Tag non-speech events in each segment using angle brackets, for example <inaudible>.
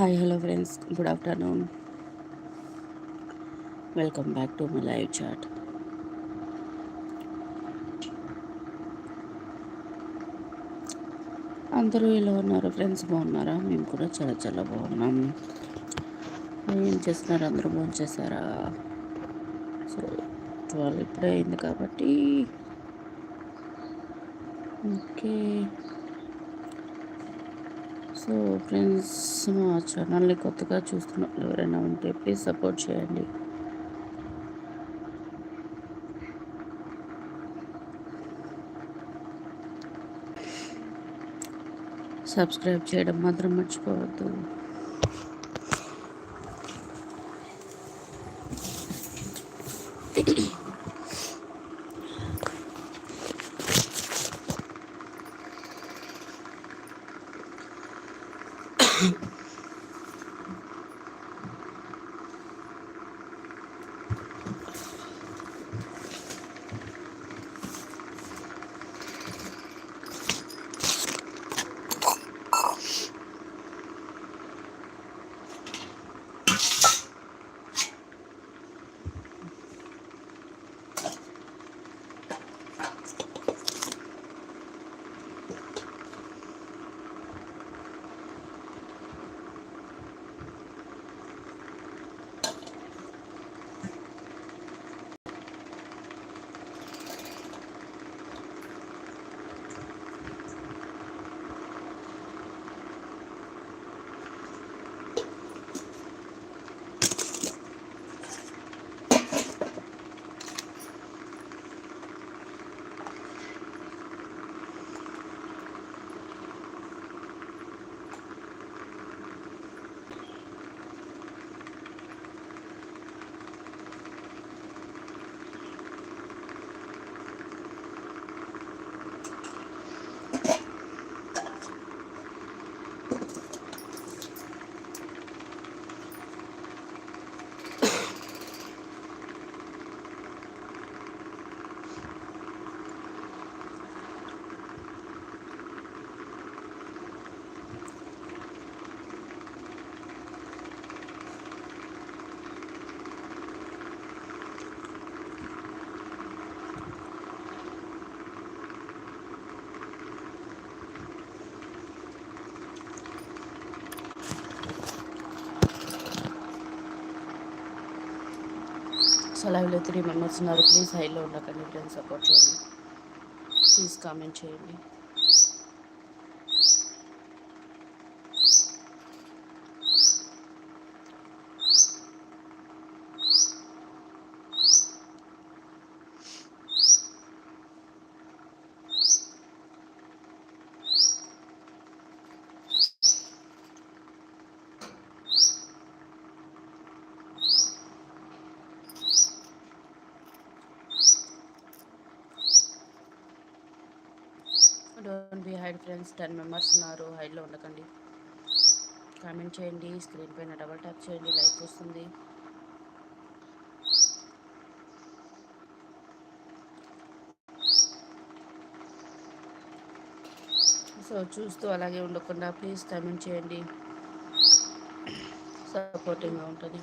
Hi hello friends. Good afternoon. Welcome back to my live chat. అందరూ ఇలా ఉన్నారు friends? బాగున్నారా? మేము కూడా చాలా చాలా బాగున్నాం. ఏం చేస్తున్నారు? అందరూ ఫోన్ చేశారా? సో ట్వెల్వ్ ఇప్పుడే అయింది కాబట్టి. ఓకే. సో ఫ్రెండ్స్ మా ఛానల్ని కొత్తగా చూస్తున్న ఎవరైనా ఉంటే ప్లీజ్ సపోర్ట్ చేయండి. సబ్స్క్రైబ్ చేయడం మాత్రం మర్చిపోవద్దు. లైవ్లో త్రీ మెంబర్స్ ఉన్నారు. ప్లీజ్ హైలో ఉండకండి. ఫ్రెండ్స్ సపోర్ట్ చేయండి. ప్లీజ్ కామెంట్ చేయండి. Don't be hide friends ten members ఉన్నారు. హైడ్లో ఉండకండి. కామెంట్ చేయండి. స్క్రీన్ పైన డబల్ ట్యాప్ చేయండి. లైక్ వస్తుంది. సో చూస్తూ అలాగే ఉండకుండా ప్లీజ్ కామెంట్ చేయండి. సపోర్టింగ్గా ఉంటుంది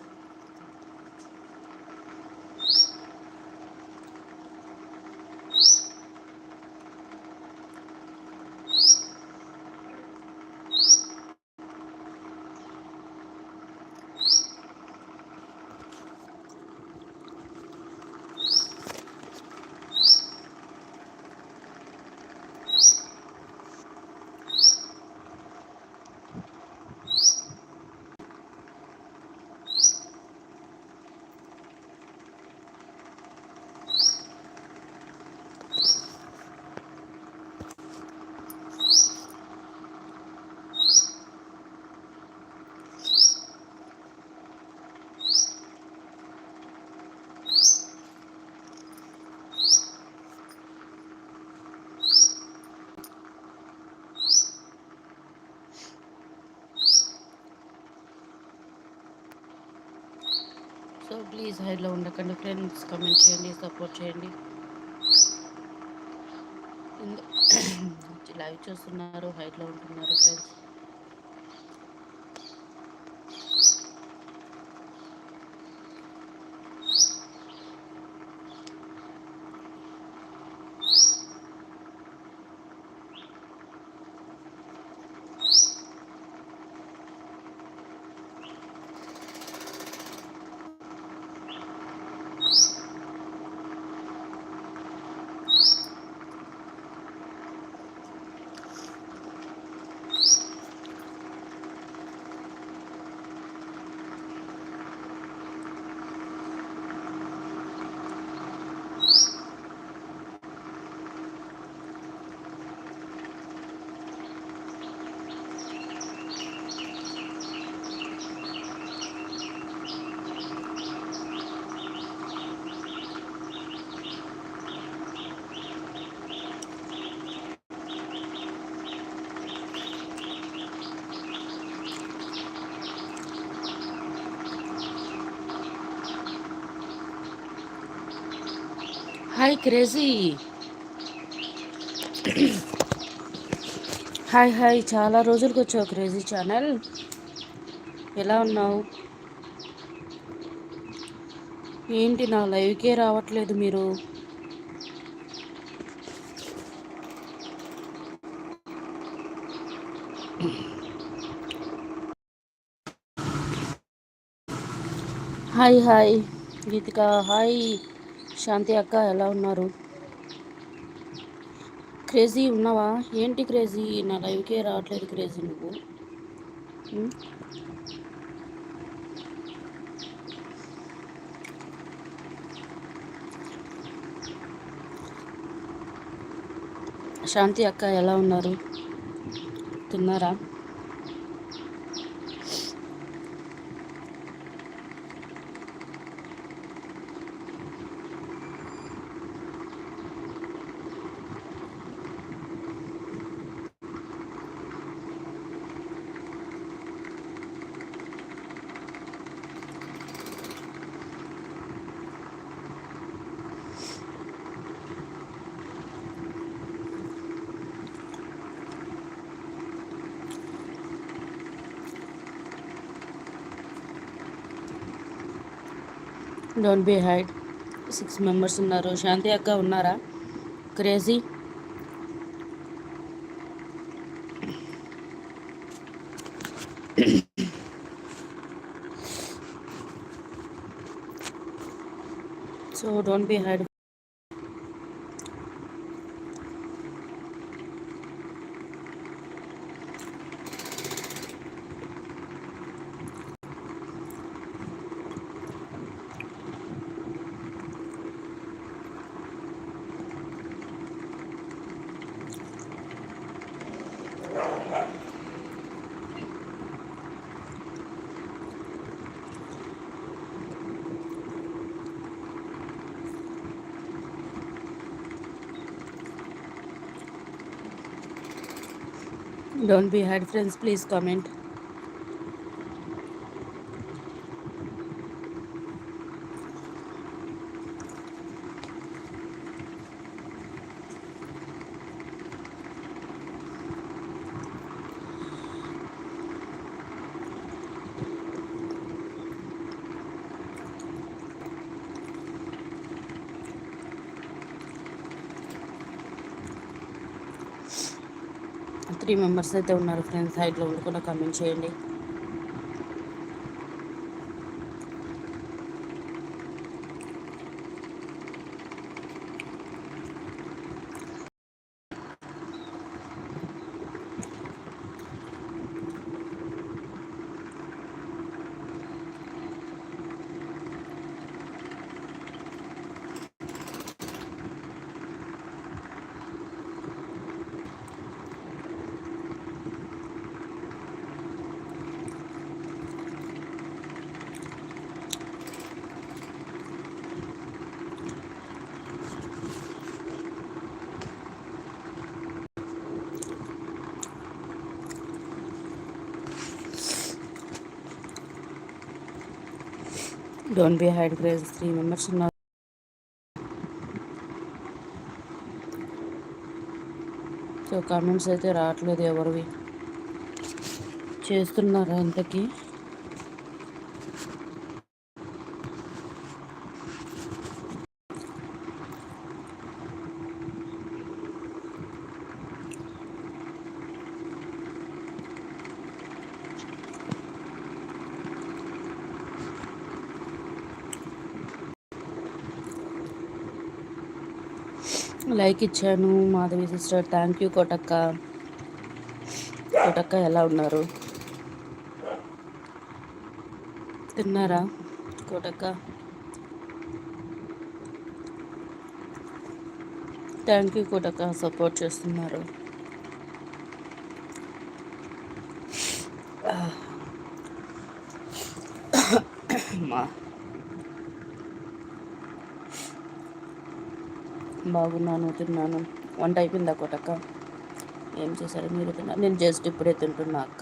సో ప్లీజ్ హైడ్లో ఉండకండి ఫ్రెండ్స్ కమెంట్ చేయండి సపోర్ట్ చేయండి. <coughs> లైవ్ చూస్తున్నారు హైట్లో ఉంటున్నారు friends. Hi crazy hi hi చాలా రోజులకు వచ్చావు క్రేజీ ఛానల్ ఎలా ఉన్నావు? ఏంటి నా లైవ్కే రావట్లేదు మీరు? Hi hi Geethika hi Shanti అక్క ఎలా ఉన్నారు? క్రేజీ ఉన్నావా? ఏంటి క్రేజీ? నా లైవ్కే రావట్లేదు క్రేజీ నువ్వు. శాంతి అక్క ఎలా ఉన్నారు? తిన్నారా? Don't be hide six members ఉన్నారు. శాంతి అక్క ఉన్నారా? Crazy so don't be hide Don't be hard friends, please comment. Three members అయితే ఉన్నారు ఫ్రెండ్స్ హైట్లో కూడా కమెంట్ చేయండి. Don't be hide craze three members ఉన్నారు సో కామెంట్స్ అయితే రావట్లేదు ఎవరివి. చేస్తున్నారా ఇంతకీ లైక్ ఇచ్చాను మాధవి సిస్టర్ థ్యాంక్ యూ కోటక్క. కోటక్క ఎలా ఉన్నారు? తిన్నారా కోటక్క? థ్యాంక్ యూ కోటక్క. సపోర్ట్ చేస్తున్నారు. బాగున్నాను తిన్నాను. వంట అయిపోయింది అక్క ఏం చేశారు మీరు తిన్నారు నేను జస్ట్ ఇప్పుడే తింటున్నా అక్క.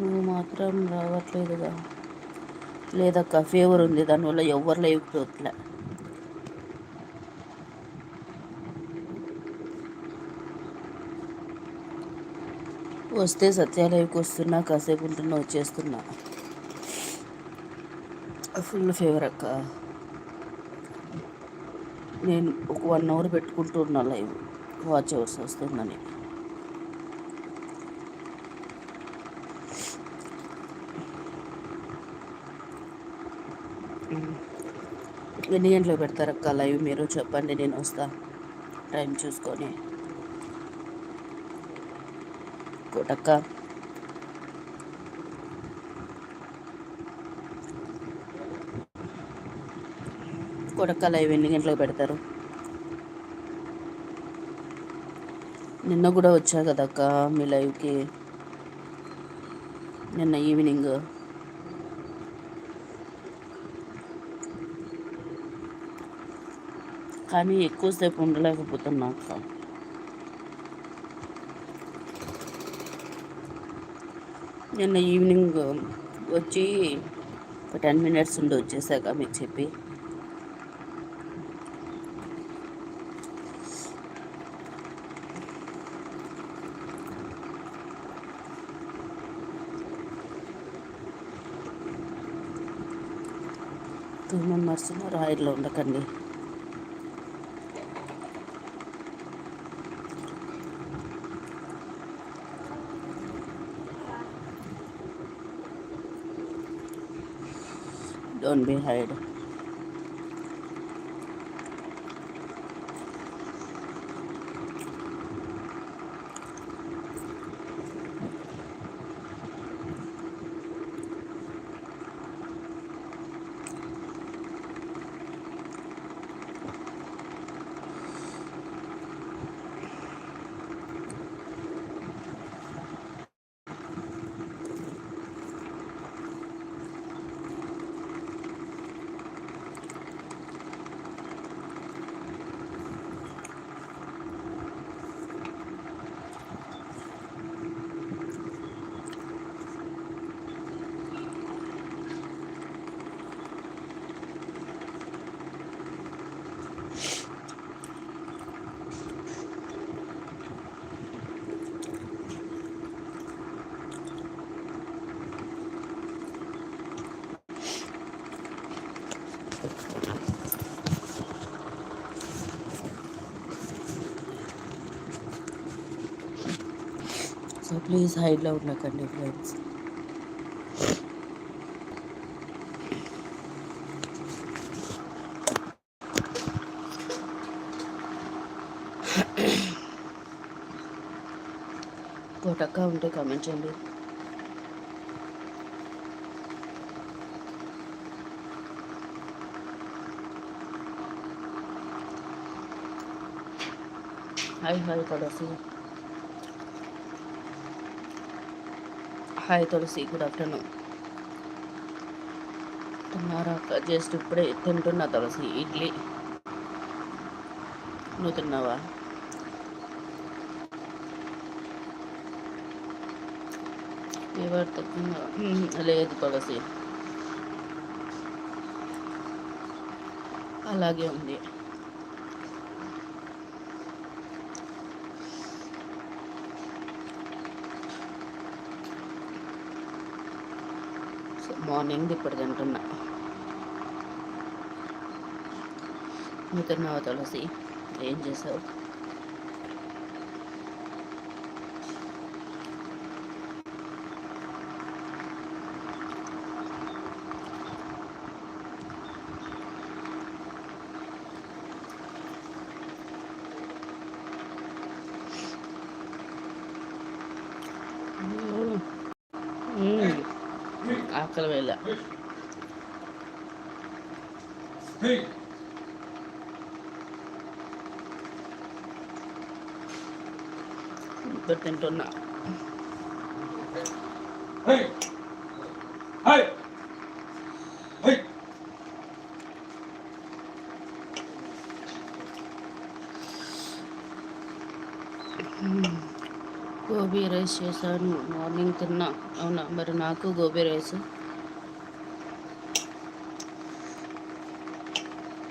నువ్వు మాత్రం రావట్లేదుగా. లేదక్క ఫీవర్ ఉంది దానివల్ల ఎవరు లేకపోవట్లే. వస్తే సత్యాలయకు వస్తున్నా కాసేపు ఉంటున్నా వచ్చేస్తున్నా. ఫుల్ ఫేవర్ అక్క. నేను ఒక వన్ అవర్ పెట్టుకుంటున్నా లైవ్. వాచ్ అవర్స్ వస్తుందని. ఎన్ని గంటలకు పెడతారక్క లైవ్ మీరు? చెప్పండి నేను వస్తా. టైం చూసుకొని. కోటక్క కోటక్క లైవ్ ఎన్ని గంటలకు పెడతారు? నిన్న కూడా వచ్చా కదక్క మీ లైవ్కి. నిన్న ఈవినింగ్. కానీ ఎక్కువసేపు ఉండలేకపోతున్నా అక్క. నిన్న ఈవినింగ్ వచ్చి ఒక టెన్ మినిట్స్ ఉండి వచ్చేసాక మీకు చెప్పి. టూ మెంబర్స్ రాయల్లో ఉండకండి. on behind ప్లీజ్ హైడ్లో ఉండకండి ఫ్రెండ్స్ కోటక్క ఉంటే కామెంట్ చేయండి hi hi Tulasi hi Tulasi good afternoon. తిన్నారా? జస్ట్ ఇప్పుడే తింటున్నా తులసి ఇడ్లీ. నువ్వు తిన్నావా? ఎవరు తగ్గిందా లేదు తులసి. అలాగే ఉంది సో మార్నింగ్ ఇప్పుడు తింటున్నా. నువ్వు తిన్నావా తులసి? ఏం చేసావు మ్మ్. మ్మ్. ఆకలి వేళ ఇప్పుడు తింటున్నా! గోబీ రైస్ చేశాను. మార్నింగ్ తిన్నా. అవునా? మరి నాకు గోబీ రైస్?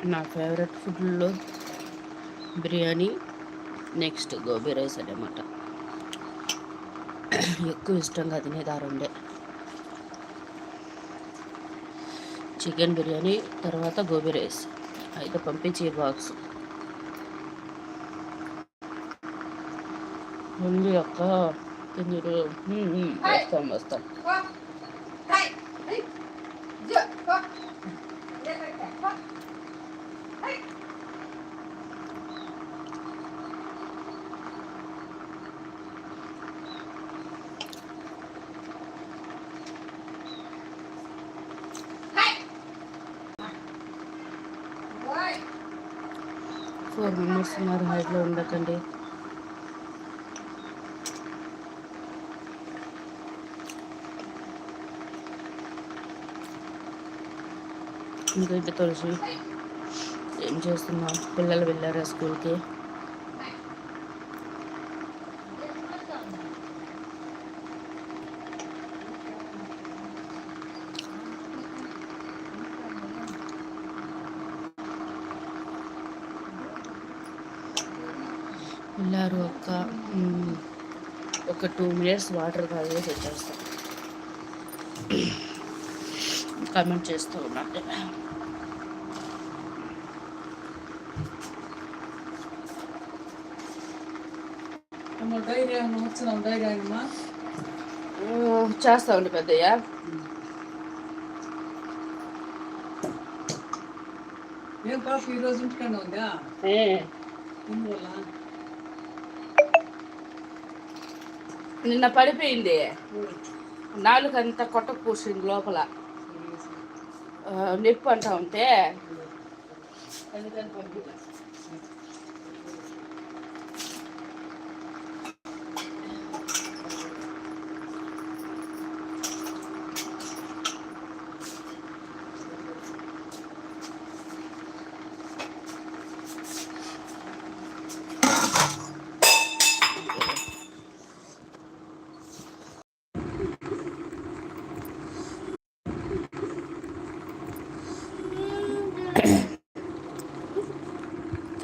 నా ఫేవరెట్ ఫుడ్లో బిర్యానీ నెక్స్ట్ గోబీ రైస్ అనమాట ఎక్కువ ఇష్టంగా తినేది ఆ రెండే చికెన్ బిర్యానీ తర్వాత గోబీ రైస్. అయితే పంపించి బాక్స్ ఉంది అక్క. తిందురు. వస్తాం వస్తాం. సుమారు హైట్లో ఉండకండి. ఇంకా ఇంటి తులసి ఏం చేస్తున్నాం పిల్లలు వెళ్ళారా స్కూల్కి వెళ్ళారు ఒక మ్, మినిట్స్ వాటర్ తాగేసి వచ్చేస్తాం కామెంట్ చేస్తూ చేస్తా ఉండి పెద్దయ్య. ఏం పాప ఈ రోజు ఇంటికన్నా ఉందా? ఏ, నిన్న పడిపోయింది. నాలుగంతా కొట్ట పూసింది లోపల. నొప్పి అంటా ఉంటే. ఎందుకంటే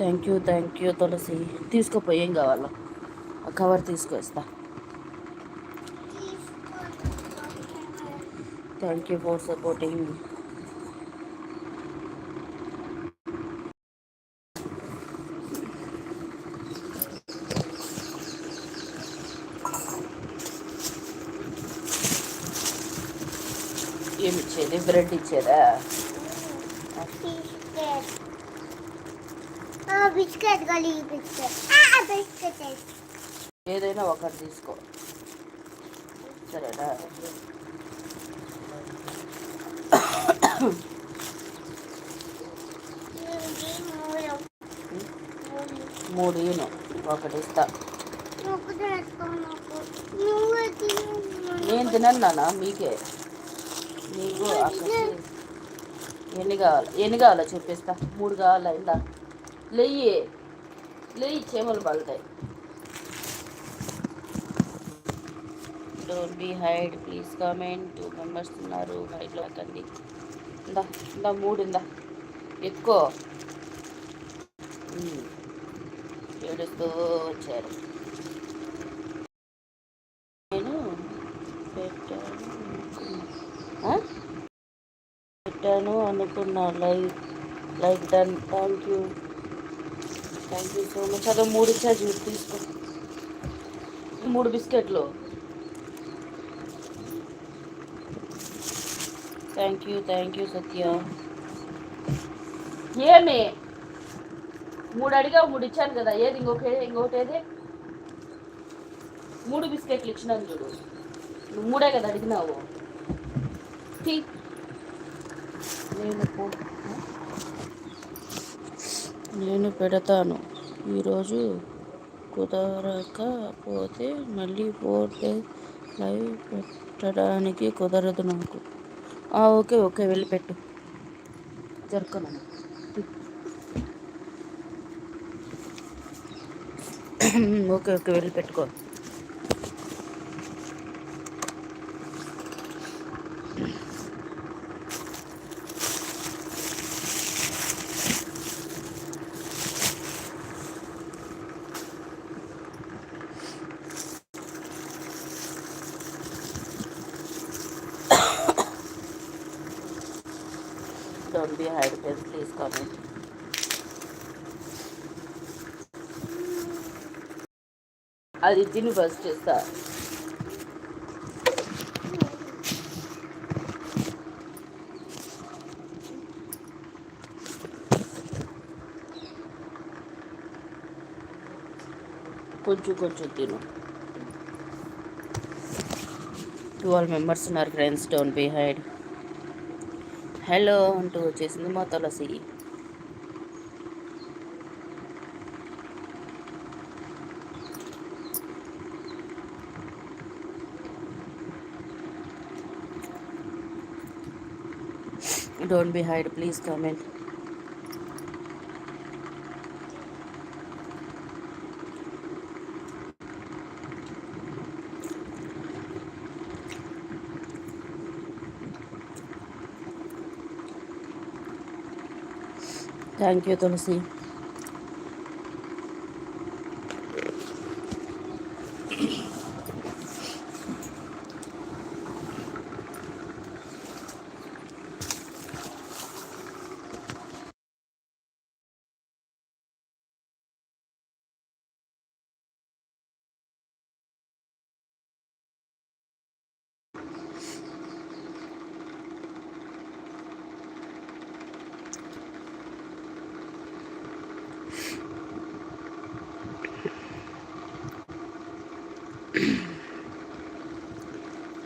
thank you thank you Tulasi. తీసుకుపోయి ఏం కావాలో. ఆ కవర్ తీసుకొస్తా. థ్యాంక్ యూ ఫర్ సపోర్టింగ్ ఏమి ఇచ్చేది? బ్రెడ్ ఇచ్చేదా? Biscuit biscuit. గలీ బిస్కెట్ బిస్కెట్ ఏదైనా ఒకటి తీసుకో. సరేనా? మూడు ఈను. ఒకటి ఇస్తా. నేను తినను నాన్న మీకే. నీకు ఎన్ని కావాలి ఎన్ని కావాలో చెప్పేస్తా మూడు కావాలా? ఇందా? లెయ్యి లెయ్యి చేమలు పడతాయి don't be hide please comment two members ఉన్నారు హైడ్లో కండి ఇందా ఇందా మూడు ఇందా ఎక్కువ. ఏడుస్తూ వచ్చారు నేను పెట్టాను? పెట్టాను అనుకున్నా. Like like done thank you thank you so much అదో మూడు ఇచ్చా చూసి తీసుకో. మూడు బిస్కెట్లు. Thank you thank you Satya. ఏమి? మూడు అడిగా మూడు ఇచ్చాను కదా. ఏది ఇంకొక ఇంకొకటి ఏది మూడు బిస్కెట్లు ఇచ్చినాను చూడు. నువ్వు మూడే కదా అడిగినావు. నేను పో- నేను పెడతాను. ఈరోజు కుదరకపోతే మళ్ళీ ఫోర్ డేస్ లైవ్ పెట్టడానికి కుదరదు నాకు. ఓకే ఓకే వెళ్ళి పెట్టు. జరుపుకున్నాను ఓకే ఓకే వెళ్ళి పెట్టుకో don't be hide friends please comment అది దీన్ని ఫస్ట్ చేస్తా. కొంచెం కొంచెం తిను. ట్వెల్వ్ మెంబర్స్ ఉన్నారు friends don't be hide hello అంటూ వచ్చేసింది మా తులసి. Don't be hide. Please comment. Thank you, Tulsi.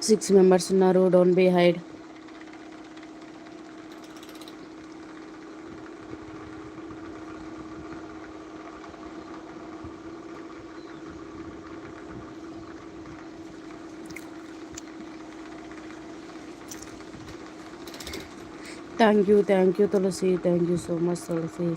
Six members ఉన్నారు. Don't be hide thank you thank you Tulasi thank you so much Tulasi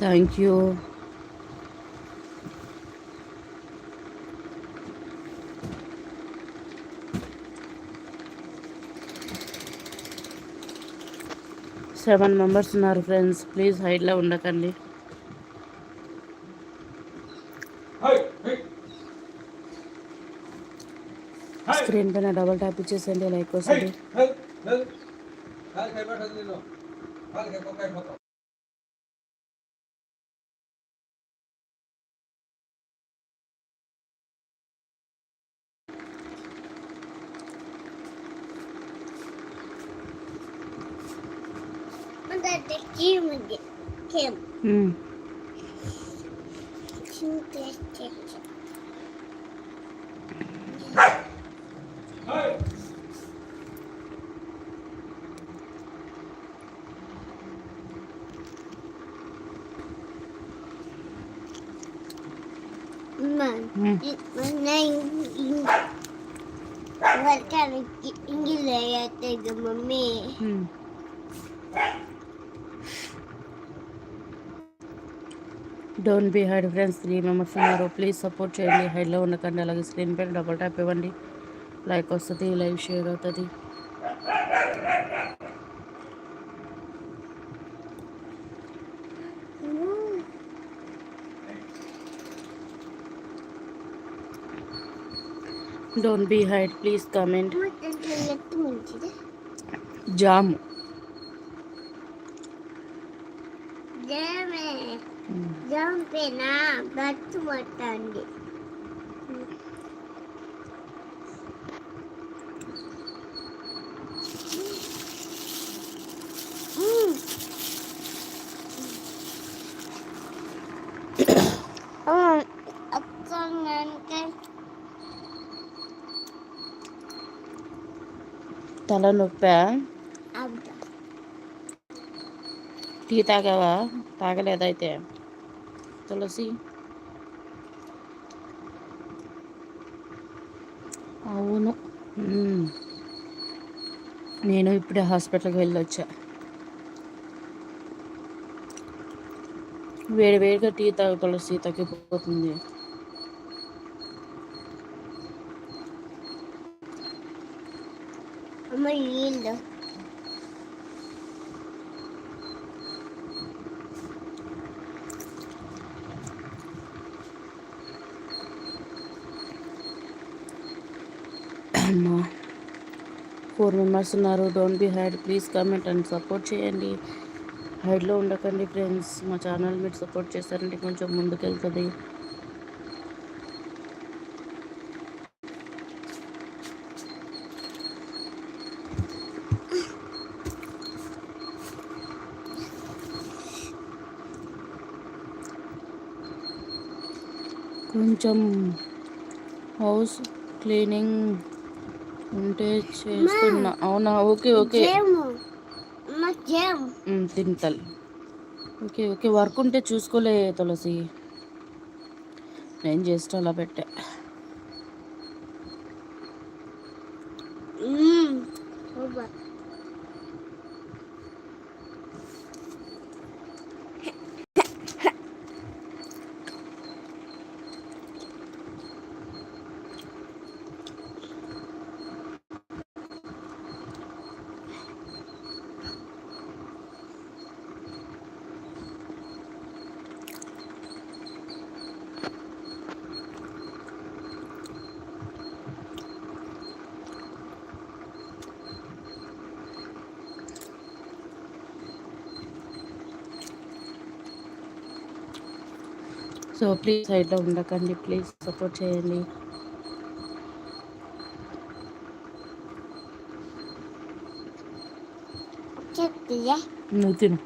thank you seven members ఉన్నారు friends please హైట్లో ఉండకండి. Screen పైన double tap ఇచ్చేసండి like వస్తుంది him. Mm. Mom, mm. when I what kind of English I think, mommy? Mm. Don't be hide friends three members ఉన్నారు. Please support చేయండి. హైడ్లో ఉండకండి అలాగే స్క్రీన్ పైన డబల్ ట్యాప్ ఇవ్వండి. లైక్ వస్తుంది లైవ్ షేర్ అవుతుంది. Don't be hide please comment. Jamun jam. జాంపేనా బట్టు పట్టండి అక్క నాన్నకాయ తల నొప్పా అబ్బా టీ తాగావా తాగలేదైతే Tulasi అవును ah, mm. నేను ఇప్పుడే హాస్పిటల్కి వెళ్ళొచ్చా. వేడి వేడిగా టీ తాగు తులసి తగ్గిపోతుంది. అమ్మ నీళ్ళు అమ్మా ఫోర్ మెంబర్స్ ఉన్నారు. Don't be hide please comment and support చేయండి. హైడ్లో ఉండకండి ఫ్రెండ్స్ మా ఛానల్ మీరు సపోర్ట్ చేస్తారంటే కొంచెం ముందుకెళ్తుంది. కొంచెం హౌస్ క్లీనింగ్ ఉంటే చేస్తున్నా. అవునా? Okay okay. తింటల్. Okay okay. Work ఉంటే చూసుకోలే తులసి. నేను జస్ట్ అలా పెట్టా. ప్లీజ్ సైడ్లో ఉండకండి. ప్లీజ్ సపోర్ట్ చేయండి. నువ్వు తిను.